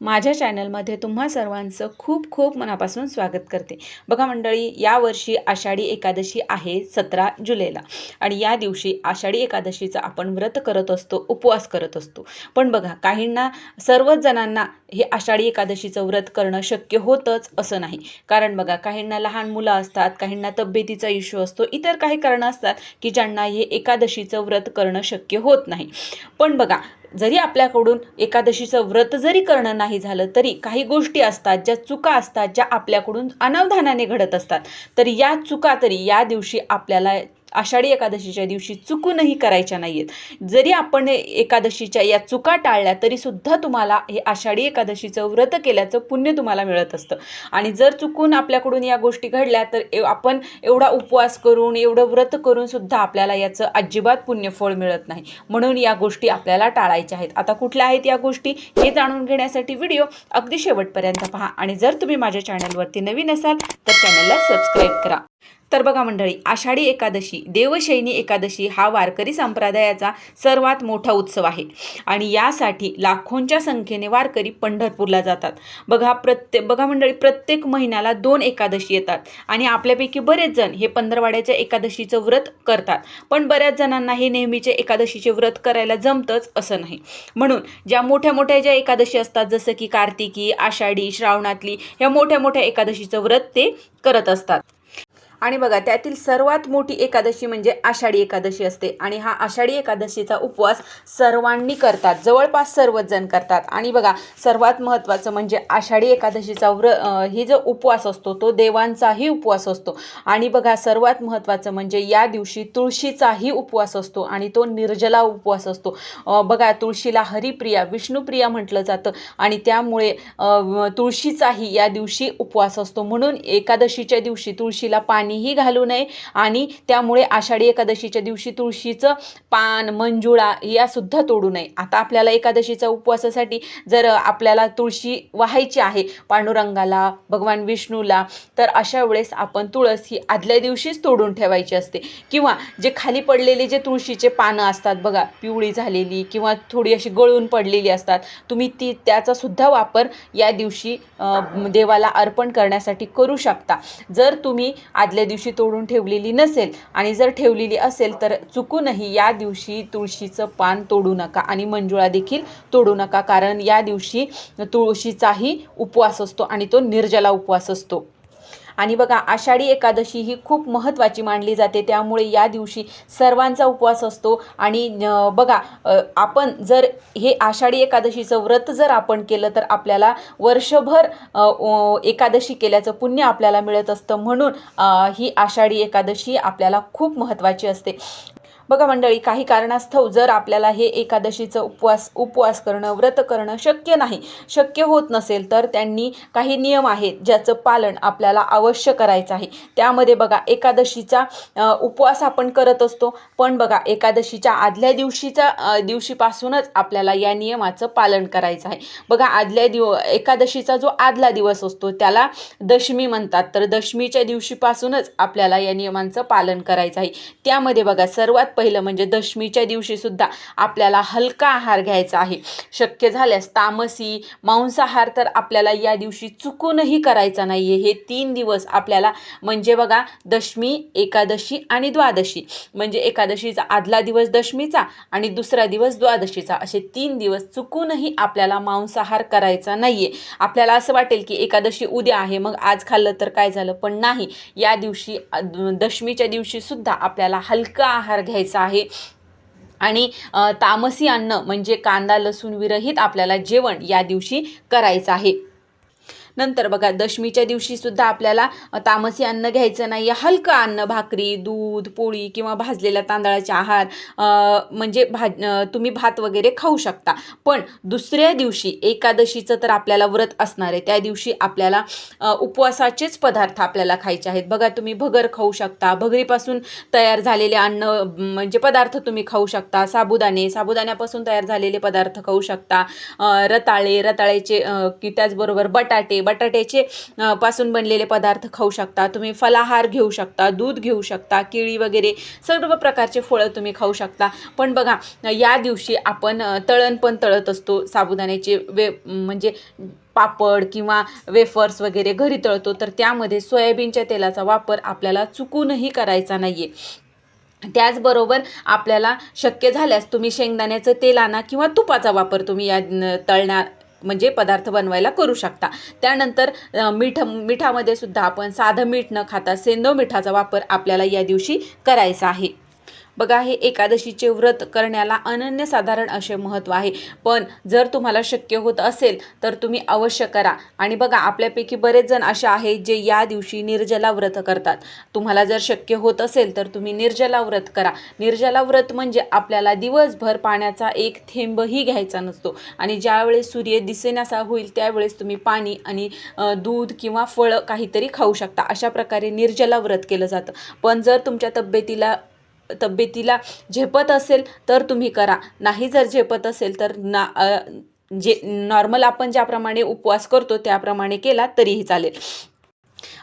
माझ्या चॅनलमध्ये तुम्हा सर्वांचं खूप खूप मनापासून स्वागत करते. बघा मंडळी यावर्षी आषाढी एकादशी आहे सतरा जुलैला. आणि या दिवशी आषाढी एकादशीचं आपण व्रत करत असतो उपवास करत असतो. पण बघा काहींना सर्वच जणांना हे आषाढी एकादशीचं व्रत करणं शक्य होतंच असं नाही. कारण बघा काहींना लहान मुलं असतात काहींना तब्येतीचा इश्यू असतो इतर काही कारणं असतात की ज्यांना हे एकादशीचं व्रत करणं शक्य होत नाही. पण बघा जरी आपल्याकडून एकादशीचं व्रत जरी करणं नाही झालं तरी काही गोष्टी असतात ज्या चुका असतात ज्या आपल्याकडून अनवधानाने घडत असतात. तर या चुका तरी या दिवशी आपल्याला आषाढी एकादशीच्या दिवशी चुकूनही करायच्या नाही आहेत जरी आपण एकादशीच्या या चुका टाळल्या तरीसुद्धा तुम्हाला हे आषाढी एकादशीचं व्रत केल्याचं पुण्य तुम्हाला मिळत असतं. आणि जर चुकून आपल्याकडून या गोष्टी घडल्या तर ए- आपण एवढा उपवास करून एवढं व्रत करून सुद्धा आपल्याला याचं अजिबात पुण्यफळ मिळत नाही. म्हणून या गोष्टी आपल्याला टाळायच्या आहेत. आता कुठल्या आहेत या गोष्टी हे जाणून घेण्यासाठी व्हिडिओ अगदी शेवटपर्यंत पहा. आणि जर तुम्ही माझ्या चॅनलवरती नवीन असाल तर चॅनलला सबस्क्राईब करा. तर बघा मंडळी आषाढी एकादशी देवशैनी एकादशी हा वारकरी संप्रदायाचा सर्वात मोठा उत्सव आहे. आणि यासाठी लाखोंच्या संख्येने वारकरी पंढरपूरला जातात. बघा प्रत्येक बघा मंडळी प्रत्येक महिन्याला दोन एकादशी येतात. आणि आपल्यापैकी बरेच जण हे पंधरवाड्याच्या एकादशीचं व्रत करतात. पण बऱ्याच जणांना हे नेहमीचे एकादशीचे व्रत करायला जमतंच असं नाही. म्हणून ज्या मोठ्या मोठ्या ज्या एकादशी असतात जसं की कार्तिकी आषाढी श्रावणातली ह्या मोठ्या मोठ्या एकादशीचं व्रत ते करत असतात. आणि बघा त्यातील सर्वात मोठी एकादशी म्हणजे आषाढी एकादशी असते. आणि हा आषाढी एकादशीचा उपवास सर्वांनी करतात. जवळपास सर्वच जण करतात. आणि बघा सर्वात महत्त्वाचं म्हणजे आषाढी एकादशीचा व्र ही जो उपवास असतो तो देवांचाही उपवास असतो. आणि बघा सर्वात महत्त्वाचं म्हणजे या दिवशी तुळशीचाही उपवास असतो आणि तो निर्जला उपवास असतो. बघा तुळशीला हरिप्रिया विष्णुप्रिया म्हटलं जातं. आणि त्यामुळे तुळशीचाही या दिवशी उपवास असतो. म्हणून एकादशीच्या दिवशी तुळशीला पाणी पाणीही घालू नये. आणि त्यामुळे आषाढी एकादशीच्या दिवशी तुळशीचं पान मंजुळा यासुद्धा तोडू नये. आता आपल्याला एकादशीच्या उपवासासाठी जर आपल्याला तुळशी वाहायची आहे पांडुरंगाला भगवान विष्णूला तर अशा वेळेस आपण तुळस ही आदल्या दिवशीच तोडून ठेवायची असते. किंवा जे खाली पडलेले जे तुळशीचे पानं असतात बघा पिवळी झालेली किंवा थोडी अशी गळून पडलेली असतात तुम्ही ती त्याचा सुद्धा वापर या दिवशी देवाला अर्पण करण्यासाठी करू शकता. जर तुम्ही आदल्या दिवशी तोडून ठेवलेली नसेल आणि जर ठेवलेली असेल तर चुकूनही या दिवशी तुळशीचं पान तोडू नका आणि मंजुळा देखील तोडू नका. कारण या दिवशी तुळशीचाही उपवास असतो आणि तो निर्जला उपवास असतो. आणि बघा आषाढी एकादशी ही खूप महत्त्वाची मानली जाते. त्यामुळे या दिवशी सर्वांचा उपवास असतो. आणि बघा आपण जर हे आषाढी एकादशीचं व्रत जर आपण केलं तर आपल्याला वर्षभर एकादशी केल्याचं पुण्य आपल्याला मिळत असतं. म्हणून ही आषाढी एकादशी आपल्याला खूप महत्त्वाची असते. बघा मंडळी काही कारणास्तव जर आपल्याला हे एकादशीचं उपवास उपवास करणं व्रत करणं शक्य नाही शक्य होत नसेल तर त्यांनी काही नियम आहेत ज्याचं पालन आपल्याला अवश्य करायचं आहे. त्यामध्ये बघा एकादशीचा उपवास आपण करत असतो पण बघा एकादशीच्या आदल्या दिवशीचा दिवशीपासूनच आपल्याला या नियमाचं पालन करायचं आहे. बघा आदल्या दिव एकादशीचा जो आदला दिवस असतो त्याला दशमी म्हणतात. तर दशमीच्या दिवशीपासूनच आपल्याला या नियमांचं पालन करायचं आहे. त्यामध्ये बघा सर्वात पहिलं म्हणजे दशमीच्या दिवशी सुद्धा आपल्याला हलका आहार घ्यायचा आहे. शक्य झाल्यास तामसी मांसाहार तर आपल्याला या दिवशी चुकूनही करायचा नाही आहे हे तीन दिवस आपल्याला म्हणजे बघा दशमी एकादशी आणि द्वादशी. म्हणजे एकादशीचा आदला दिवस दशमीचा आणि दुसरा दिवस द्वादशीचा. असे तीन दिवस चुकूनही आपल्याला मांसाहार करायचा नाही आहे आपल्याला असं वाटेल की एकादशी उद्या आहे मग आज खाल्लं तर काय झालं? पण नाही. या दिवशी दशमीच्या दिवशीसुद्धा आपल्याला हलका आहार घ्यायचा आहे. आणि तामसी अन्न म्हणजे कांदा लसूण विरहित आपल्याला जेवण या दिवशी करायचं आहे. नंतर बघा दशमीच्या दिवशी सुद्धा आपल्याला तामसी अन्न घ्यायचं नाही. हलकं अन्न भाकरी दूध पोळी किंवा भाजलेल्या तांदळाचे आहार म्हणजे भाज तुम्ही भात वगैरे खाऊ शकता. पण दुसऱ्या दिवशी एकादशीचं तर आपल्याला व्रत असणार आहे. त्या दिवशी आपल्याला उपवासाचेच पदार्थ आपल्याला खायचे आहेत. बघा तुम्ही भगर खाऊ शकता. भगरीपासून तयार झालेले अन्न म्हणजे पदार्थ तुम्ही खाऊ शकता. साबुदाणे साबुदाण्यापासून तयार झालेले पदार्थ खाऊ शकता. रताळे रताळ्याचे की त्याचबरोबर बटाटे बटाट्याचे पासून बनलेले पदार्थ खाऊ शकता. तुम्ही फलाहार घेऊ शकता दूध घेऊ शकता केळी वगैरे सर्व प्रकारचे फळं तुम्ही खाऊ शकता. पण बघा या दिवशी आपण तळण पण तळत असतो. साबुदाण्याचे वे म्हणजे पापड किंवा वेफर्स वगैरे घरी तळतो. तर त्यामध्ये सोयाबीनच्या तेलाचा वापर आपल्याला चुकूनही करायचा नाही आहे त्याचबरोबर आपल्याला शक्य झाल्यास तुम्ही शेंगदाण्याचं तेल आणा किंवा तुपाचा वापर तुम्ही या तळणार तळण्या म्हणजे पदार्थ बनवायला करू शकता. त्यानंतर मीठ मिठामध्ये सुद्धा आपण साधं मीठ न खाता सेंदो मिठाचा वापर आपल्याला या दिवशी करायचा आहे. बघा हे एकादशीचे व्रत करण्याला अनन्यसाधारण असे महत्त्व आहे. पण जर तुम्हाला शक्य होत असेल तर तुम्ही अवश्य करा. आणि बघा आपल्यापैकी बरेच जण असे आहेत जे या दिवशी निर्जला व्रत करतात. तुम्हाला जर शक्य होत असेल तर तुम्ही निर्जला व्रत करा. निर्जला व्रत म्हणजे आपल्याला दिवसभर पाण्याचा एक थेंबही घ्यायचा नसतो. आणि ज्यावेळेस सूर्य दिसेनासा होईल त्यावेळेस तुम्ही पाणी आणि दूध किंवा फळं काहीतरी खाऊ शकता. अशा प्रकारे निर्जला व्रत केलं जातं. पण जर तुमच्या तब्येतीला तब्येतीला झेपत असेल तर तुम्ही करा. नाही जर झेपत असेल तर ना जे नॉर्मल आपण ज्याप्रमाणे उपवास करतो त्याप्रमाणे केला तरीही चालेल.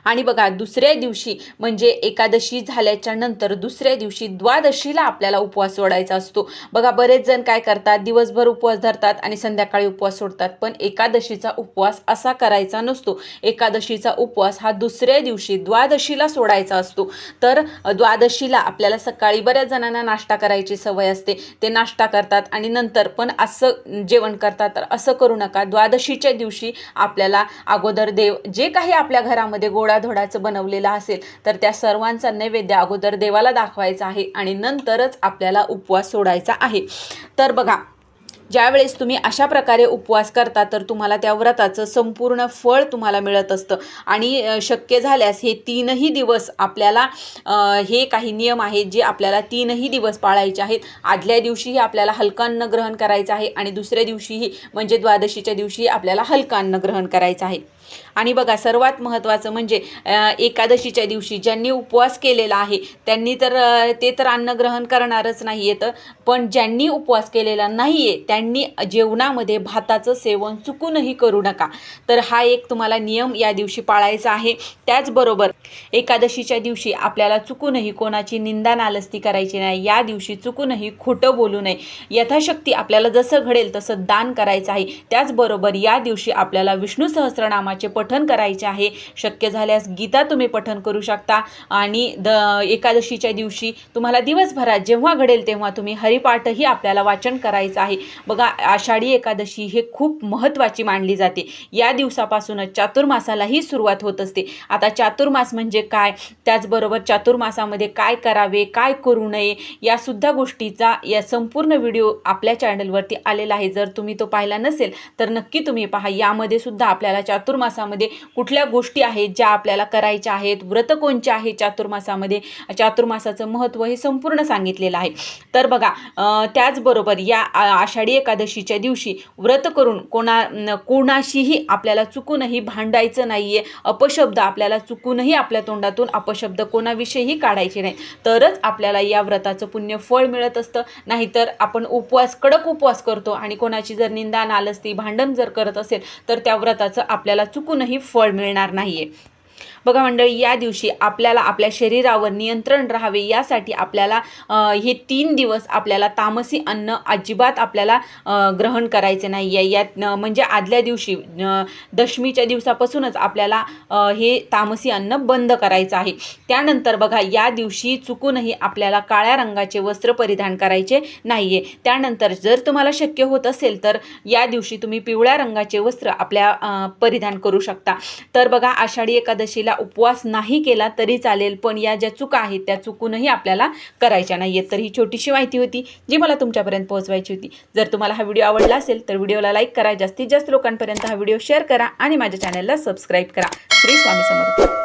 आणि बघा दुसऱ्या दिवशी म्हणजे एकादशी झाल्याच्यानंतर दुसऱ्या दिवशी द्वादशीला आपल्याला उपवास सोडायचा असतो. बघा बरेच जण काय करतात दिवसभर उपवास धरतात आणि संध्याकाळी उपवास सोडतात. पण एकादशीचा उपवास असा करायचा नसतो. एकादशीचा उपवास हा दुसऱ्या दिवशी द्वादशीला सोडायचा असतो. तर द्वादशीला आपल्याला सकाळी बऱ्याच जणांना नाश्ता करायची सवय असते. ते नाश्ता करतात आणि नंतर पण असं जेवण करतात. तर असं करू नका. द्वादशीच्या दिवशी आपल्याला अगोदर देव जे काही आपल्या घरामध्ये गोडाधोडाचं बनवलेलं असेल तर त्या सर्वांचा नैवेद्य अगोदर देवाला दाखवायचा आहे आणि नंतरच आपल्याला उपवास सोडायचा आहे. तर बघा ज्यावेळेस तुम्ही अशा प्रकारे उपवास करता तर तुम्हाला त्या व्रताचं संपूर्ण फळ तुम्हाला मिळत असतं. आणि शक्य झाल्यास हे तीनही दिवस आपल्याला हे काही नियम आहेत जे आपल्याला तीनही दिवस पाळायचे आहेत. आदल्या दिवशीही आपल्याला हलकं ग्रहण करायचं आहे आणि दुसऱ्या दिवशीही म्हणजे द्वादशीच्या दिवशी आपल्याला हलकं ग्रहण करायचं आहे. आणि बघा सर्वात महत्त्वाचं म्हणजे एकादशीच्या दिवशी ज्यांनी उपवास केलेला आहे त्यांनी तर ते तर अन्न ग्रहण करणारच नाही येतं पण ज्यांनी उपवास केलेला नाही आहे त्यांनी जेवणामध्ये भाताचं सेवन चुकूनही करू नका. तर हा एक तुम्हाला नियम या दिवशी पाळायचा आहे. त्याचबरोबर एकादशीच्या दिवशी आपल्याला चुकूनही कोणाची निंदा नालस्ती करायची नाही या दिवशी चुकूनही खोटं बोलू नये. यथाशक्ती आपल्याला जसं घडेल तसं दान करायचं आहे. त्याचबरोबर या दिवशी आपल्याला विष्णू सहस्त्रनामाचे पठन करायचे आहे. शक्य झाल्यास गीता तुम्ही पठन करू शकता. आणि द एकादशीच्या दिवशी तुम्हाला दिवसभरात जेव्हा घडेल तेव्हा तुम्ही हरिपाठही आपल्याला वाचन करायचं आहे. बघा आषाढी एकादशी हे खूप महत्त्वाची मानली जाते. या दिवसापासूनच चातुर्मासालाही सुरुवात होत असते. आता चातुर्मास म्हणजे काय? त्याचबरोबर चातुर्मासामध्ये काय करावे? काय करू नये? यासुद्धा गोष्टीचा या संपूर्ण व्हिडिओ आपल्या चॅनलवरती आलेला आहे. जर तुम्ही तो पाहिला नसेल तर नक्की तुम्ही पहा. यामध्ये सुद्धा आपल्याला चातुर्मास चातुर्मासामध्ये कुठल्या गोष्टी आहेत ज्या आपल्याला करायच्या आहेत? व्रत कोणचे आहे चातुर्मासामध्ये? चातुर्मासाचं महत्त्व हे संपूर्ण सांगितलेलं आहे. तर बघा त्याचबरोबर या आ- आषाढी एकादशीच्या दिवशी व्रत करून कोणा कोणाशीही आपल्याला चुकूनही भांडायचं नाही आहे अपशब्द आपल्याला चुकूनही आपल्या तोंडातून अपशब्द कोणाविषयीही काढायचे नाही तरच आपल्याला या व्रताचं पुण्य फळ मिळत असतं. नाहीतर आपण उपवास कडक उपवास करतो आणि कोणाची जर निंदा नालस्ती भांडण जर करत असेल तर त्या व्रताचं आपल्याला चुकूनही फळ मिळणार नाही आहे बघा मंडळी या दिवशी आपल्याला आपल्या शरीरावर नियंत्रण राहावे यासाठी आपल्याला हे तीन दिवस आपल्याला तामसी अन्न अजिबात आपल्याला ग्रहण करायचे नाही. आहे यात म्हणजे आदल्या दिवशी दशमीच्या दिवसापासूनच आपल्याला हे तामसी अन्न बंद करायचं आहे. त्यानंतर बघा या दिवशी चुकूनही आपल्याला काळ्या रंगाचे वस्त्र परिधान करायचे नाही आहे त्यानंतर जर तुम्हाला शक्य होत असेल तर या दिवशी तुम्ही पिवळ्या रंगाचे वस्त्र आपल्या परिधान करू शकता. तर बघा आषाढी एकादशीला उपवास नाही केला तरी चालेल पण या ज्या चुका आहेत त्या चुकूनही आपल्याला करायच्या नाही आहेत तर ही छोटीशी माहिती होती जी मला तुमच्यापर्यंत पोहोचवायची होती. जर तुम्हाला हा व्हिडिओ आवडला असेल तर व्हिडिओला लाईक करा जास्तीत जास्त लोकांपर्यंत हा व्हिडिओ शेअर करा आणि माझ्या चॅनलला सबस्क्राईब करा. श्री स्वामी समर्थ.